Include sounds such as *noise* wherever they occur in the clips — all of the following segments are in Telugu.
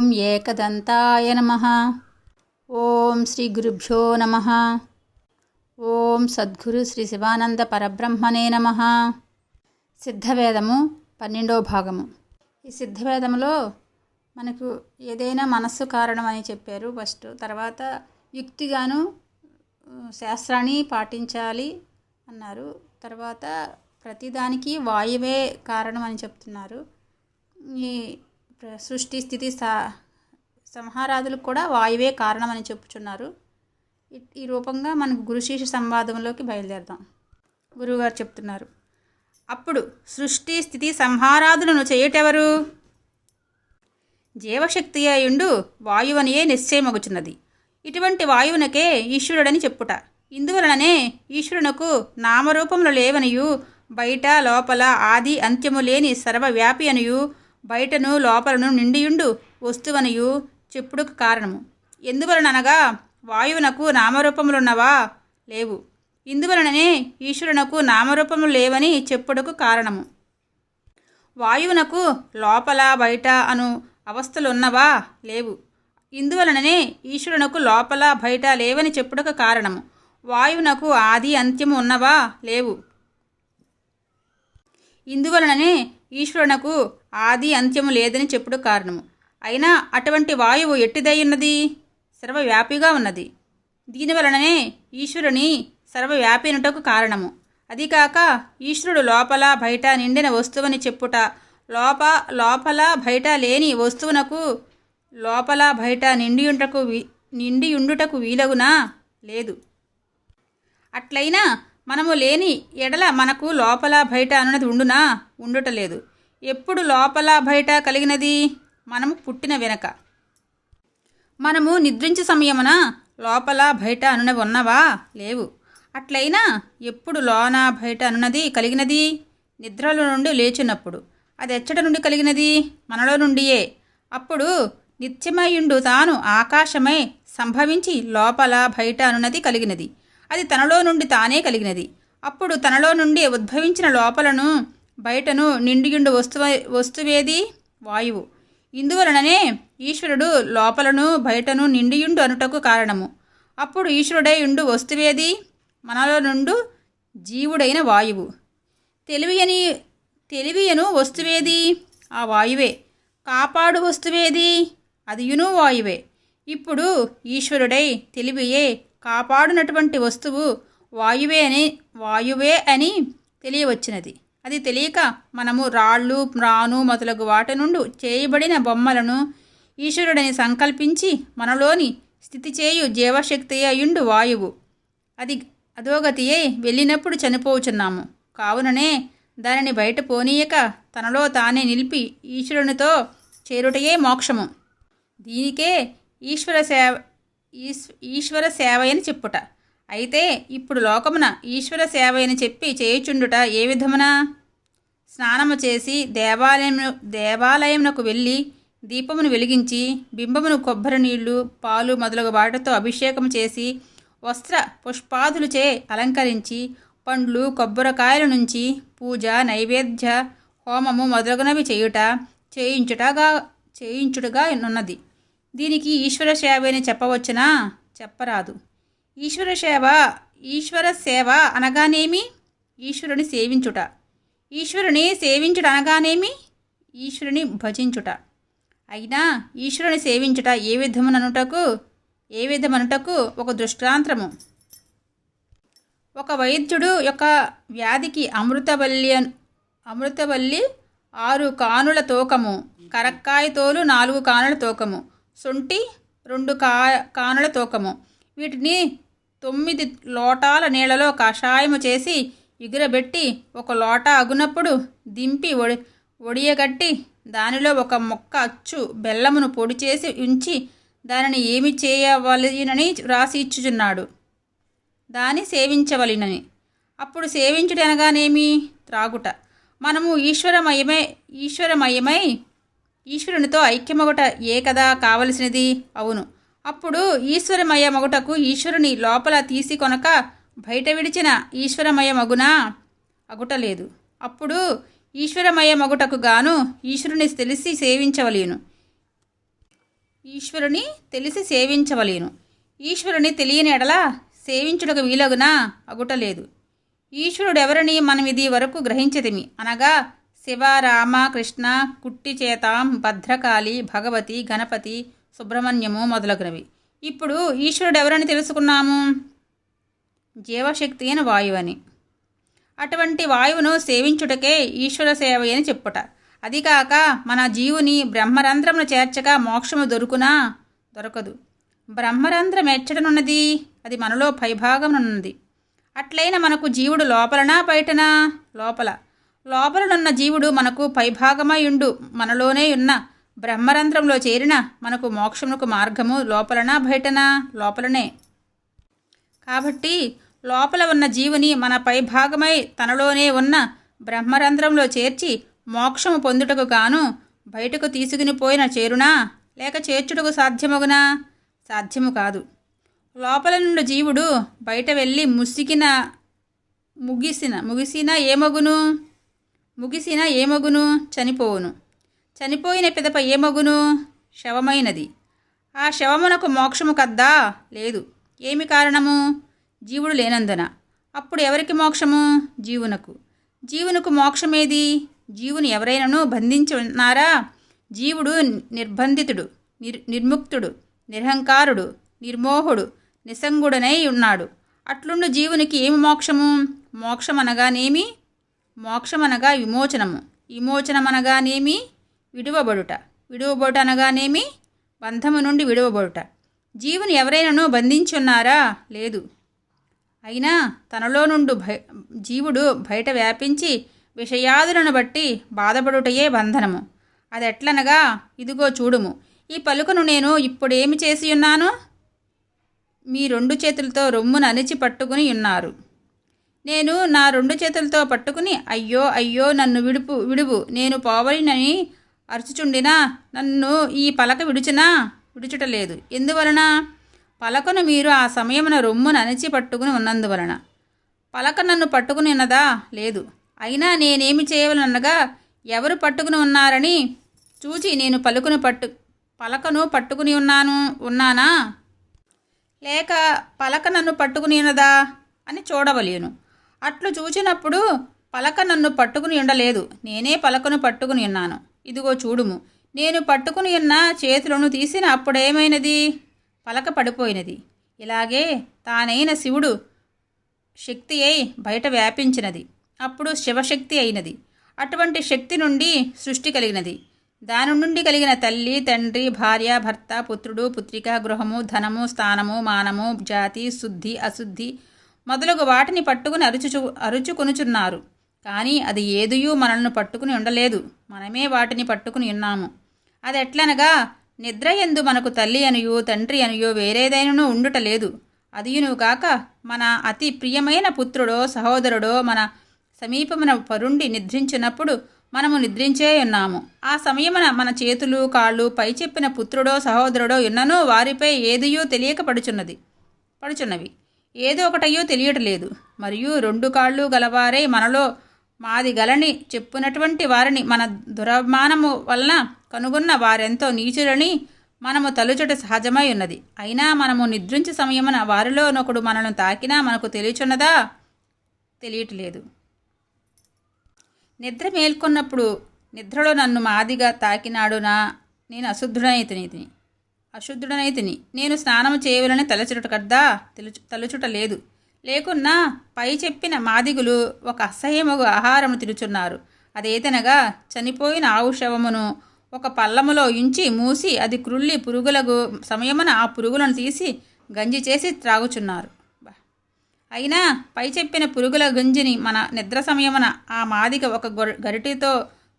ఓం ఏకదంతాయ నమ. ఓం శ్రీ గురుభ్యో నమ. ఓం సద్గురు శ్రీ శివానంద పరబ్రహ్మనే నమ. సిద్ధవేదము పన్నెండో భాగము. ఈ సిద్ధవేదములో మనకు ఏదైనా మనస్సు కారణం అని చెప్పారు ఫస్ట్. తర్వాత యుక్తిగాను శాస్త్రాన్ని పాటించాలి అన్నారు. తర్వాత ప్రతిదానికి వాయువే కారణం అని చెప్తున్నారు. ఈ సృష్టి స్థితి సా సంహారాదులకు కూడా వాయువే కారణం అని చెప్పుచున్నారు. ఈ- ఈ రూపంగా మనకు గురు శిష్య సంవాదంలోకి బయలుదేరదాం. గురువుగారు చెప్తున్నారు. అప్పుడు సృష్టి స్థితి సంహారాదులను చేయటెవరు? జీవశక్తి అయుండు వాయువనియే నిశ్చయమగుచున్నది. ఇటువంటి వాయువునకే ఈశ్వరుడని చెప్పుట. ఇందువలననే ఈశ్వరునకు నామరూపములు లేవనియు బయట లోపల ఆది అంత్యము లేని సర్వవ్యాపి అనియు బయటను లోపలను నిండియుండు వస్తువనియు చెప్పుడుకు కారణము. ఎందువలననగా వాయువునకు నామరూపములున్నవా లేవు. ఇందువలననే ఈశ్వరునకు నామరూపములు లేవని చెప్పుడుకు కారణము. వాయువునకు లోపల బయట అను అవస్థలున్నవా లేవు. ఇందువలననే ఈశ్వరునకు లోపల బయట లేవని చెప్పుడుకు కారణము. వాయువునకు ఆది అంత్యము ఉన్నవా లేవు. ఇందువలననే ఈశ్వరునకు ఆది అంత్యము లేదని చెప్పుడు కారణము. అయినా అటువంటి వాయువు ఎట్టిదయ్యున్నది సర్వవ్యాపిగా ఉన్నది. దీనివలననే ఈశ్వరుని సర్వవ్యాపినుటకు కారణము. అదికాక ఈశ్వరుడు లోపల బయట నిండిన వస్తువుని చెప్పుట లోప లోపల బయట లేని వస్తువునకు లోపల బయట నిండియుంటకు వీ నిండియుండుటకు వీలగునా? లేదు. అట్లయినా మనము లేని ఎడల మనకు లోపల బయట అన్నది ఉండునా? ఉండుటలేదు ఎప్పుడు లోపల బయట కలిగినది? మనము పుట్టిన వెనక. మనము నిద్రించే సమయమున లోపల బయట అనునవి ఉన్నవా? లేవు. అట్లయినా ఎప్పుడు లోన బయట అనున్నది కలిగినది? నిద్రలో నుండి లేచినప్పుడు. అది ఎచ్చట నుండి కలిగినది? మనలో నుండియే. అప్పుడు నిత్యమయుండు తాను ఆకాశమై సంభవించి లోపల బయట అనున్నది కలిగినది. అది తనలో నుండి తానే కలిగినది. అప్పుడు తనలో నుండి ఉద్భవించిన లోపలను బయటను నిండియుండు వస్తువ వస్తువేది? వాయువు. ఇందువలననే ఈశ్వరుడు లోపలను బయటను నిండియుండు అనుటకు కారణము. అప్పుడు ఈశ్వరుడై ఉండు వస్తువేది? మనలో నుండు జీవుడైన వాయువు. తెలివియని తెలివియను వస్తువేది? ఆ వాయువే. కాపాడు వస్తువేది? అదియును వాయువే. ఇప్పుడు ఈశ్వరుడై తెలివియే కాపాడునటువంటి వస్తువు వాయువే అని వాయువే అని తెలియవచ్చినది. అది తెలియక మనము రాళ్ళు రాను మొదలగు వాటి నుండి చేయబడిన బొమ్మలను ఈశ్వరుడని సంకల్పించి మనలోని స్థితి చేయు జీవశక్తి అయుండు వాయువు. అది అధోగతియే వెళ్ళినప్పుడు చనిపోచున్నాము. కావుననే దానిని బయట పోనీయక తనలో తానే నిలిపి ఈశ్వరునితో చేరుటయే మోక్షము. దీనికే ఈశ్వర సేవ ఈశ్వర ఈశ్వర సేవయని చెప్పుట. అయితే ఇప్పుడు లోకమున ఈశ్వర సేవయని చెప్పి చేయుచుండుట ఏ విధమున? స్నానము చేసి దేవాలయము దేవాలయమునకు వెళ్ళి దీపమును వెలిగించి బింబమును కొబ్బరి నీళ్ళు పాలు మొదలగు వాటితో అభిషేకం చేసి వస్త్ర పుష్పాదులచే అలంకరించి పండ్లు కొబ్బరికాయల నుంచి పూజ నైవేద్య హోమము మొదలగునవి చేయుట చేయించుటగా చేయించుటగా ఉన్నది దీనికి ఈశ్వర సేవ అని చెప్పవచ్చునా? చెప్పరాదు. ఈశ్వర సేవ ఈశ్వర సేవ అనగానేమి? ఈశ్వరుని సేవించుట. ఈశ్వరుని సేవించుట అనగానేమి? ఈశ్వరుని భజించుట. అయినా ఈశ్వరుని సేవించుట ఏ విధముననుటకు ఏ విధమనుటకు ఒక దృష్టాంతము. ఒక వైద్యుడు యొక్క వ్యాధికి అమృతవల్లి అమృతవల్లి ఆరు కానుల తూకము కరక్కాయ తోలు నాలుగు కానుల తూకము సొంటి రెండు కా కానుల తూకము. వీటిని తొమ్మిది లోటాల నీళ్ళలో కషాయము చేసి ఎగురబెట్టి ఒక లోట అగునప్పుడు దింపి ఒడి ఒడియగట్టి దానిలో ఒక మొక్క అచ్చు బెల్లమును పొడి చేసి ఉంచి దానిని ఏమి చేయవలనని రాసి ఇచ్చుచున్నాడు. దాని సేవించవలనని. అప్పుడు సేవించుట అనగానేమి? త్రాగుట. మనము ఈశ్వరమయమై ఈశ్వరమయమై ఈశ్వరునితో ఐక్యమగుట ఏ కదా కావలసినది? అవును. అప్పుడు ఈశ్వరమయ మగుటకు ఈశ్వరుని లోపల తీసి కొనక బయట విడిచిన ఈశ్వరమయ మగునా? అగుటలేదు. అప్పుడు ఈశ్వరమయ మగుటకు గాను ఈశ్వరుని తెలిసి సేవించవలేను. ఈశ్వరుని తెలిసి సేవించవలేను. ఈశ్వరుని తెలియని ఎడల సేవించుటకు వీలగునా? అగుటలేదు. ఈశ్వరుడెవరని మనం ఇది వరకు గ్రహించదిమి అనగా శివ రామ కృష్ణ కుట్టి చేతాం భద్రకాళి భగవతి గణపతి సుబ్రహ్మణ్యము మొదలగునవి. ఇప్పుడు ఈశ్వరుడు ఎవరని తెలుసుకున్నాము? జీవశక్తి అయిన వాయువని అటువంటి వాయువును సేవించుటకే ఈశ్వర సేవ అని చెప్పుట. అదికాక మన జీవుని బ్రహ్మరంధ్రమును చేర్చక మోక్షము దొరుకునా? దొరకదు. బ్రహ్మరంధ్రం ఎచ్చటనున్నది? అది మనలో పైభాగమునున్నది. అట్లైన మనకు జీవుడు లోపలనా బయటనా? లోపల. లోపలనున్న జీవుడు మనకు పైభాగమై ఉండు మనలోనే ఉన్న. బ్రహ్మరంధ్రంలో చేరిన మనకు మోక్షమునకు మార్గము లోపలనా బయటనా? లోపలనే. కాబట్టి లోపల ఉన్న జీవుని మన పైభాగమై తనలోనే ఉన్న బ్రహ్మరంధ్రంలో చేర్చి మోక్షము పొందుటకు గాను బయటకు తీసుకుని పోయిన చేరునా? లేక చేర్చుటకు సాధ్యమగునా? సాధ్యము కాదు. లోపల నుండి జీవుడు బయట వెళ్ళి ముసిగిన ముగిసిన ముగిసిన ఏమగును? ముగిసిన ఏమగును? చనిపోవును. చనిపోయిన పిదప ఏమగును శవమైనది. ఆ శవమునకు మోక్షము కద్దా? లేదు. ఏమి కారణము? జీవుడు లేనందున. అప్పుడు ఎవరికి మోక్షము? జీవునకు. జీవునకు మోక్షమేది? జీవుని ఎవరైనాను బంధించి ఉన్నారా? జీవుడు నిర్బంధితుడు నిర్ నిర్ముక్తుడు నిరహంకారుడు నిర్మోహుడు నిసంగుడనై ఉన్నాడు. అట్లుండు జీవునికి ఏమి మోక్షము? మోక్షమనగానేమి? మోక్షమనగా విమోచనము. విమోచనమనగానేమి? విడువబడుట. విడువబడుట అనగానేమి? బంధము నుండి విడువబడుట. జీవుని ఎవరైనాను బంధించి ఉన్నారా లేదు. అయినా తనలో నుండి భయ జీవుడు బయట వ్యాపించి విషయాదులను బట్టి బాధపడుటయే బంధనము. అదెట్లనగా ఇదిగో చూడుము ఈ పలుకను నేను ఇప్పుడేమి చేసి ఉన్నాను మీ రెండు చేతులతో రొమ్మును అణిచి పట్టుకుని ఉన్నారు. నేను నా రెండు చేతులతో పట్టుకుని అయ్యో అయ్యో నన్ను విడుపు విడువు నేను పోవలినని అరుచుచుండినా? నన్ను ఈ పలక విడుచునా? విడుచుటలేదు. ఎందువలన? పలకను మీరు ఆ సమయమున రొమ్మును అణిచి పట్టుకుని ఉన్నందువలన. పలక నన్ను పట్టుకుని ఉన్నదా? లేదు. అయినా నేనేమి చేయవలనగా ఎవరు పట్టుకుని ఉన్నారని చూచి నేను పలుకును పట్టు పలకను పట్టుకుని ఉన్నాను ఉన్నానా? లేక పలక నన్ను పట్టుకుని ఉన్నదా? అని చూడవలేను. అట్లు చూచినప్పుడు పలక నన్ను పట్టుకుని ఉండలేదు. నేనే పలకను పట్టుకుని ఉన్నాను. ఇదిగో చూడుము. నేను పట్టుకుని ఉన్న చేతులను తీసిన అప్పుడేమైనది? పలక పడిపోయినది. ఇలాగే తానైన శివుడు శక్తి అయి బయట వ్యాపించినది. అప్పుడు శివశక్తి అయినది. అటువంటి శక్తి నుండి సృష్టి కలిగినది. దాని నుండి కలిగిన తల్లి తండ్రి భార్య భర్త పుత్రుడు పుత్రిక గృహము ధనము స్థానము మానము జాతి శుద్ధి అశుద్ధి మొదలగు వాటిని పట్టుకుని అరుచుచు అరుచుకొనుచున్నారు. కానీ అది ఏదియూ మనల్ని పట్టుకుని ఉండలేదు. మనమే వాటిని పట్టుకుని ఉన్నాము. అది ఎట్లనగా నిద్ర ఎందు మనకు తల్లి అనియో తండ్రి అనియో వేరేదైనను ఉండుట లేదు. అదియును కాక మన అతి ప్రియమైన పుత్రుడో సహోదరుడో మన సమీపమున పరుండి నిద్రించినప్పుడు మనము నిద్రించే ఉన్నాము. ఆ సమయమున మన చేతులు కాళ్ళు పై చెప్పిన పుత్రుడో సహోదరుడో ఉన్ననో వారిపై ఏదియో తెలియక పడుచున్నది పడుచున్నవి. ఏదో ఒకటయ్యో తెలియటలేదు. మరియు రెండు కాళ్ళు గలవారే మనలో మాది గలని చెప్పునటువంటి వారిని మన దురమానము వలన కనుగొన్న వారెంతో నీచులని మనము తలుచుట సహజమై ఉన్నది. అయినా మనము నిద్రించే సమయమున వారిలోనొకడు మనను తాకినా మనకు తెలియచున్నదా? తెలియట్లేదు. నిద్ర మేల్కొన్నప్పుడు నిద్రలో నన్ను మాదిగా తాకినాడునా నేను అశుద్ధుడనైతిని అశుద్ధుడనైతిని నేను స్నానం చేయవలని తలచుట కద్దా తలుచుట లేదు. లేకున్నా పై చెప్పిన మాదిగులు ఒక అసహ్యమగు ఆహారము తినుచున్నారు. అదేతనగా చనిపోయిన ఆవు శవమును ఒక పల్లములో ఉంచి మూసి అది క్రుళ్ళి పురుగులకు సమయమున ఆ పురుగులను తీసి గంజి చేసి త్రాగుచున్నారు. అయినా పై చెప్పిన పురుగుల గంజిని మన నిద్ర సమయమున ఆ మాదిగ ఒక గరిటితో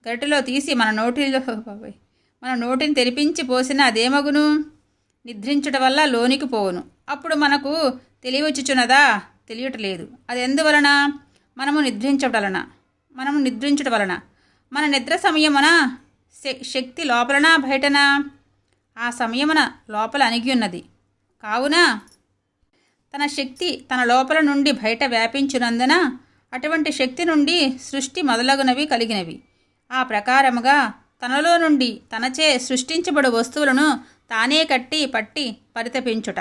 గరిటిలో తీసి మన నోటిలో *laughs* మన నోటిని తెరిపించి పోసిన అదేమగును? నిద్రించుట వల్ల లోనికి పోవును. అప్పుడు మనకు తెలియవచ్చుచున్నదా? తెలియటలేదు. అది ఎందువలన మనము నిద్రించట వలన మనము నిద్రించుట వలన మన నిద్ర సమయమున శక్తి లోపలన బయటనా? ఆ సమయమున లోపల అణిగి ఉన్నది కావున తన శక్తి తన లోపల నుండి బయట వ్యాపించినందున అటువంటి శక్తి నుండి సృష్టి మొదలగునవి కలిగినవి. ఆ ప్రకారముగా తనలో నుండి తనచే సృష్టించబడు వస్తువులను తానే కట్టి పట్టి పరితపించుట.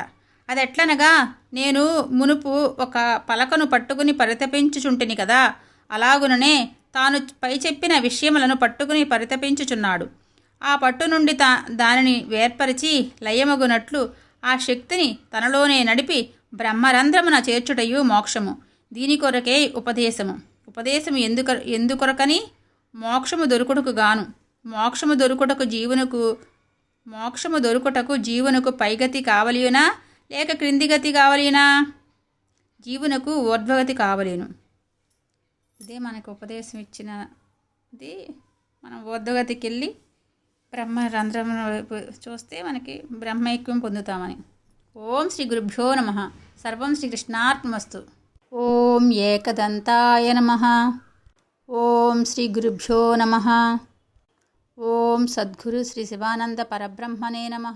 అదెట్లనగా నేను మునుపు ఒక పలకను పట్టుకుని పరితపించుచుంటిని కదా అలాగుననే తాను పై చెప్పిన విషయములను పట్టుకుని పరితపించుచున్నాడు. ఆ పట్టు నుండి తా దానిని వేర్పరిచి లయమగునట్లు ఆ శక్తిని తనలోనే నడిపి బ్రహ్మరంధ్రమున చేర్చుటయు మోక్షము. దీని కొరకే ఉపదేశము. ఉపదేశము ఎందుక ఎందుకొరకని? మోక్షము దొరుకుటకు గాను. మోక్షము దొరుకుటకు జీవునకు మోక్షము దొరుకుటకు జీవునకు పైగతి కావలియునా? లేక క్రింది గతి కావలినా? జీవునకు ఊర్ధ్వగతి కావలేను. ఇదే మనకు ఉపదేశం ఇచ్చినది. మనం ఊర్ధ్వగతికి వెళ్ళి బ్రహ్మ రంధ్రం చూస్తే మనకి బ్రహ్మైక్యం పొందుతామని. ఓం శ్రీ గురుభ్యో నమ. సర్వం శ్రీకృష్ణార్పణమస్తు ఓం ఏకదంతాయ నమ. ఓం శ్రీ గురుభ్యో నమ. ఓం సద్గురు శ్రీ శివానంద పరబ్రహ్మణే నమ.